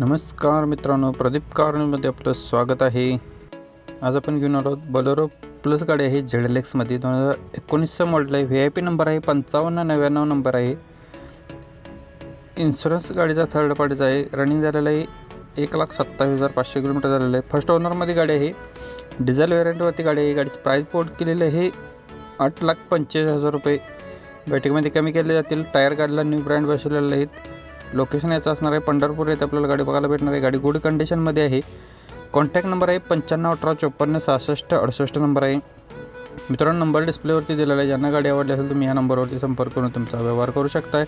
नमस्कार मित्रांनो प्रदीप कारमध्ये आपलं स्वागत आहे. आज आपण घेऊन आलो आहोत बलोरो प्लस गाडी आहे झेड एक्समध्ये दोन हजार एकोणीसचं मॉडेल आहे. व्ही आय पी नंबर आहे पंचावन्न नव्याण्णव नंबर आहे. इन्शुरन्स गाडीचा थर्ड पार्टीचा आहे. रनिंग झालेला आहे एक लाख सत्तावीस हजार पाचशे किलोमीटर झालेलं आहे. फर्स्ट ओनरमध्ये गाडी आहे. डिझेल व्हेरियंटवरती गाडी आहे. गाडीची प्राईस पोर्ट केलेली आहे आठ लाख पंचेचाळीस हजार रुपये. बॅटरीमध्ये कमी केले जातील. टायर गाडीला न्यू ब्रँड बसवलेले आहेत. लोकेशन याचं असणार आहे पंढरपूर. येथे आपल्याला गाडी बघायला भेटणार आहे. गाडी गुड कंडिशनमध्ये आहे. कॉन्टॅक्ट नंबर आहे पंच्याण्णव अठरा चोपन्न सहासष्ट अडुसष्ट नंबर आहे. मित्रांनो नंबर डिस्प्लेवरती दिलेला आहे. ज्यांना गाडी आवडली असेल तुम्ही या नंबरवरती संपर्क करून तुमचा व्यवहार करू शकताय.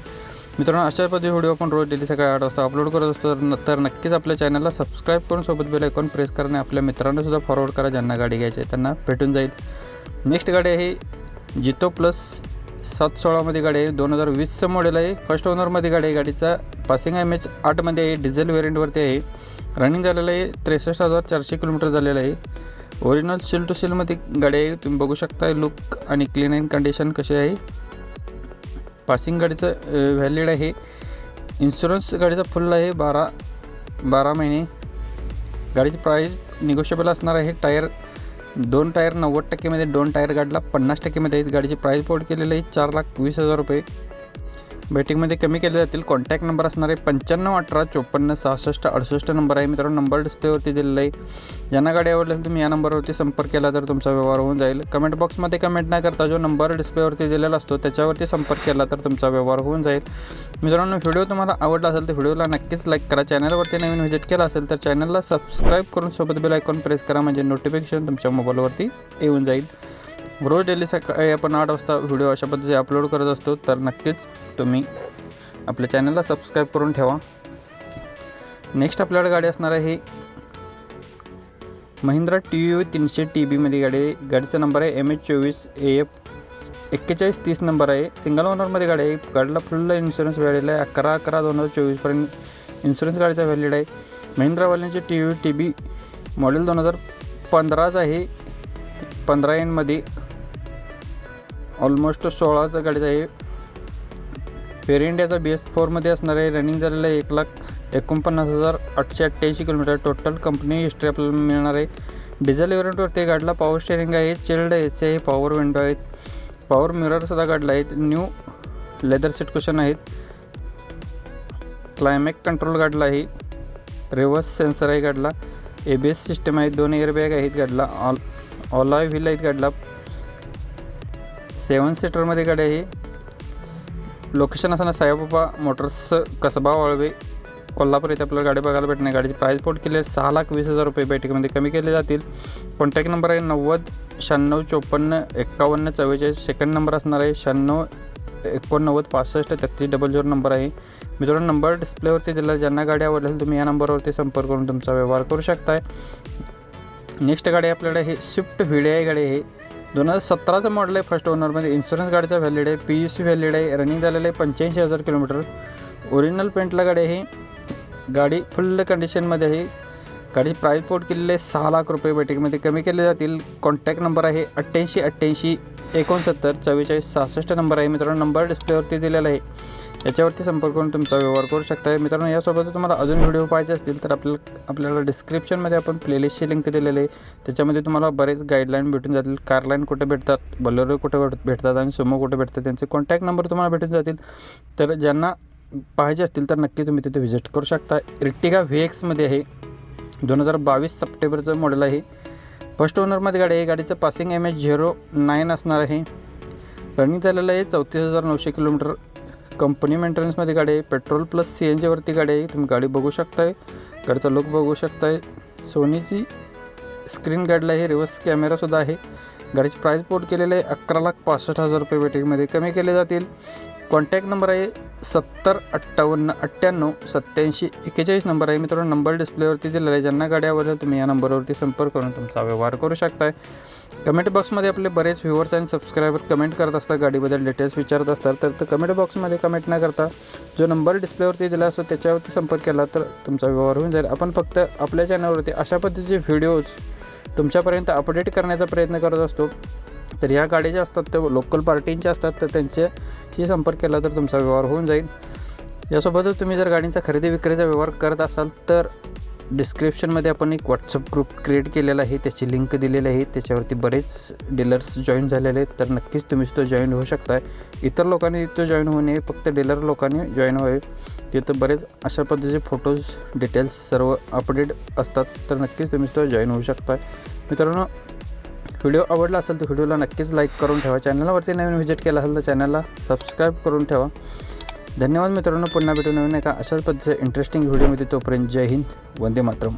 मित्रांनो अशा पद्धती व्हिडिओ आपण रोज डेली सकाळी आठ वाजता अपलोड करत असतो. तर नक्कीच आपल्या चॅनलला सबस्क्राईब करून सोबत बेल आयकॉन प्रेस करणे आपल्या मित्रांना सुद्धा फॉरवर्ड करा. ज्यांना गाडी घ्यायची आहे त्यांना भेटून जाईल. नेक्स्ट गाडी आहे जितो प्लस सात सोळामध्ये गाडी आहे. दोन हजार वीसचं मॉडेल आहे. फर्स्ट ओनरमध्ये गाडी आहे. गाडीचा पासिंग एम एच आठमध्ये आहे डिझेल व्हेरियंटवरती आहे. रनिंग झालेलं आहे त्रेसष्ट हजार चारशे किलोमीटर झालेलं आहे. ओरिजिनल सील टू सीलमध्ये गाडी आहे तुम्ही बघू शकता लुक आणि क्लीन अँड कंडिशन कशी आहे. पासिंग गाडीचं व्हॅलिड आहे. इन्शुरन्स गाडीचा फुल आहे बारा बारा महिने. गाडीची प्राईस निगोशिएबल असणार आहे टायर दोन टायर नव्वद टक्केमध्ये दोन टायर गाडीला पन्नास टक्केमध्ये आहेत. गाडीची प्राईस पोर्ट केलेली आहे चार लाख वीस हजार रुपये. बेटिंगमध्ये कमी केले जातील. कॉन्टॅक्ट नंबर असणारे पंच्याण्णव अठरा चोपन्न सहासष्ट अडुसष्ट नंबर आहे. मित्रांनो नंबर डिस्प्लेवरती दिलेला आहे. ज्यांना गाडी आवडली असेल तुम्ही या नंबरवरती संपर्क केला तर तुमचा व्यवहार होऊन जाईल. कमेंट बॉक्समध्ये कमेंट नाही करता जो नंबर डिस्प्लेवरती दिलेला असतो त्याच्यावरती संपर्क केला तर तुमचा व्यवहार होऊन जाईल. मित्रांनो व्हिडिओ तुम्हाला आवडला असेल तर व्हिडिओला नक्कीच लाईक करा. चॅनलवरती नवीन व्हिजिट केला असेल तर चॅनलला सबस्क्राईब करून सोबत बेल आयकॉन प्रेस करा. म्हणजे नोटिफिकेशन तुमच्या मोबाईलवरती येऊन जाईल. रोज डेली सकाळी आपण आठ वाजता व्हिडिओ अशा पद्धतीचे अपलोड करत असतो तर नक्कीच तुम्ही आपल्या चॅनलला सबस्क्राईब करून ठेवा. नेक्स्ट आपल्याकडे गाडी असणार आहे महिंद्रा टी यू तीनशे टी बीमध्ये गाडी आहे. गाडीचा नंबर आहे एम एच चोवीस ए एफ एक्केचाळीस तीस नंबर आहे. सिंगल ओनरमध्ये गाडी आहे. गाडीला फुल इन्शुरन्स व्हॅलिड आहे. अकरा अकरा दोन हजार चोवीसपर्यंत इन्शुरन्स गाडीचा व्हॅलिड आहे. महिंद्रावाल्यांची T U T B model दोन हजार पंधराच आहे. पंधरा एनमध्ये ऑलमोस्ट सोळाचं गाडीचं आहे. फेअर इंडियाचा बी एस फोरमध्ये असणार आहे रनिंग झालेलं आहे एक लाख एकोणपन्नास हजार आठशे अठ्ठ्याऐंशी किलोमीटर टोटल कंपनी हिस्ट्री आपल्याला मिळणार आहे. डिझेल वेरियंटवरती गाडीला पॉवर स्टेअरिंग आहे. चिल्ड ए सी आहे पॉवर विंडो आहेत. पॉवर मिररसुद्धा गाडला आहेत. न्यू लेदर सीट कुशन आहेत. क्लायमॅक कंट्रोल गाडला आहे. रिव्हर्स सेन्सर आहे गाडला. ए बी एस सिस्टम आहे. दोन एअरबॅग आहेत गाडला. ऑल ऑलाय व्हील आहेत गाडीला. सेवन सीटरमध्ये गाडी आहे लोकेशन असताना साईबाबा मोटर्स कसबा वाळवे कोल्हापूर येथे आपल्याला गाडी बघायला भेटणार. गाडीची प्राईस पोट केली आहे सहा लाख वीस हजार रुपये. बैठकीमध्ये कमी केले जातील. कॉन्टॅक्ट नंबर आहे नव्वद शहाण्णव चोपन्न एक्कावन्न चव्वेचाळीस. सेकंड नंबर असणार आहे शहाण्णव एकोणनव्वद पासष्ट. तेहतीस डबल झिरो नंबर आहे. मित्रांनो नंबर डिस्प्लेवरती दिला ज्यांना गाडी आवडली तुम्ही या नंबरवरती संपर्क करून तुमचा व्यवहार करू शकताय. नेक्स्ट गाडी आपल्याकडे हे स्विफ्ट व्हिडी गाडी आहे. दोन हजार सतराचं मॉडेल आहे. फर्स्ट ओनरमध्ये इन्शुरन्स गाडीचा व्हॅलिड आहे. पी यू सी व्हॅलिड आहे. रनिंग झालेलं आहे पंच्याऐंशी हजार किलोमीटर ओरिजिनल पेंटला गाडी आहे. गाडी फुल कंडिशनमध्ये आहे. गाडी प्राईस पोर्ट केलेले सहा लाख रुपये. बैठकीमध्ये कमी केले जातील. कॉन्टॅक्ट नंबर आहे अठ्ठ्याऐंशी अठ्ठ्याऐंशी एकोणसत्तर चव्वेचाळीस सहासष्ट नंबर आहे. मित्रांनो नंबर डिस्प्लेवरती दिलेला आहे. याच्यावरती संपर्क करून तुमचा व्यवहार करू शकता. मित्रांनो यासोबत तुम्हाला अजून व्हिडिओ पाहिजे असतील तर आपल्याला आपल्याला डिस्क्रिप्शनमध्ये आपण प्लेलिस्टची लिंक दिलेली आहे. त्याच्यामध्ये तुम्हाला बरेच गाईडलाईन भेटून जातील. कारलाईन कुठे भेटतात बलोरो कुठे भेट- भेटतात आणि सुमो कुठे भेटतात त्यांचे कॉन्टॅक्ट नंबर तुम्हाला भेटून जातील. तर ज्यांना पाहिजे असतील तर नक्की तुम्ही तिथे व्हिजिट करू शकता. इर्टिगा व्ही एक्समध्ये आहे. दोन हजार बावीस सप्टेंबरचं मॉडेल आहे. फर्स्ट ओनरमध्ये गाडी आहे. गाडीचं passing M H zero nine असणार आहे. रनिंग झालेलं आहे चौतीस हजार नऊशे किलोमीटर. कंपनी मेंटेनन्समध्ये गाडी आहे. पेट्रोल प्लस सी एन जीवरती गाडी आहे. तुम्ही गाडी बघू शकताय. गाडीचा लुक बघू शकताय. सोनीची स्क्रीन गाडला आहे रिव्हर्स कॅमेरासुद्धा आहे. गाडीची प्राईस पोर्ट केलेले आहे. अकरा लाख पासष्ट हजार रुपये वेटिंगमध्ये कमी केले जातील. कॉन्टॅक्ट नंबर आहे सत्तर अठ्ठावन्न अठ्ठ्याण्णव सत्याऐंशी एक्केचाळीस नंबर आहे. मित्रांनो नंबर डिस्प्लेवरती दिलेला आहे. ज्यांना गाडी आवडेल तुम्ही या नंबरवरती संपर्क करून तुमचा व्यवहार करू शकताय. कमेंट बॉक्समध्ये आपले बरेच व्ह्युअर्स आणि सबस्क्रायबर कमेंट करत असतात गाडीबद्दल डिटेल्स विचारत असतात तर तर कमेंट बॉक्समध्ये कमेंट न करता जो नंबर डिस्प्लेवरती दिला असतो त्याच्यावरती संपर्क केला तर तुमचा व्यवहार होऊन जाईल. आपण फक्त आपल्या चॅनलवरती अशा पद्धतीचे व्हिडिओज तुमच्यापर्यंत अपडेट करण्याचा प्रयत्न करत असतो तर ह्या गाड्या ज्या असतात ते लोकल पार्टींच्या असतात तर त्यांच्याशी संपर्क केला तर तुमचा व्यवहार होऊन जाईल. यासोबतच तुम्ही जर गाडींचा खरेदी विक्रीचा व्यवहार करत असाल तर डिस्क्रिप्शनमध्ये आपण एक व्हॉट्सअप ग्रुप क्रिएट केलेला आहे त्याची लिंक दिलेली आहे त्याच्यावरती बरेच डीलर्स जॉईन झालेले आहेत तर नक्कीच तुम्ही सुद्धा जॉईन होऊ शकताय. इतर लोकांनी इथं जॉईन होऊ नये फक्त डीलर लोकांनी जॉईन व्हावे. तिथं बरेच अशा पद्धतीचे फोटोज डिटेल्स सर्व अपडेट असतात तर नक्कीच तुम्ही सुद्धा जॉईन होऊ शकता मित्रांनो व्हिडिओ आवडला असेल तर व्हिडिओला नक्कीच लाईक करून ठेवा. चॅनलवरती नवीन व्हिजिट केला असेल तर चॅनलला सबस्क्राईब करून ठेवा. धन्यवाद मित्रांनो पुन्हा भेटू नवीन एका अशाच पद्धतीचं इंटरेस्टिंग व्हिडिओमध्ये तोपर्यंत जय हिंद वंदे मातरम.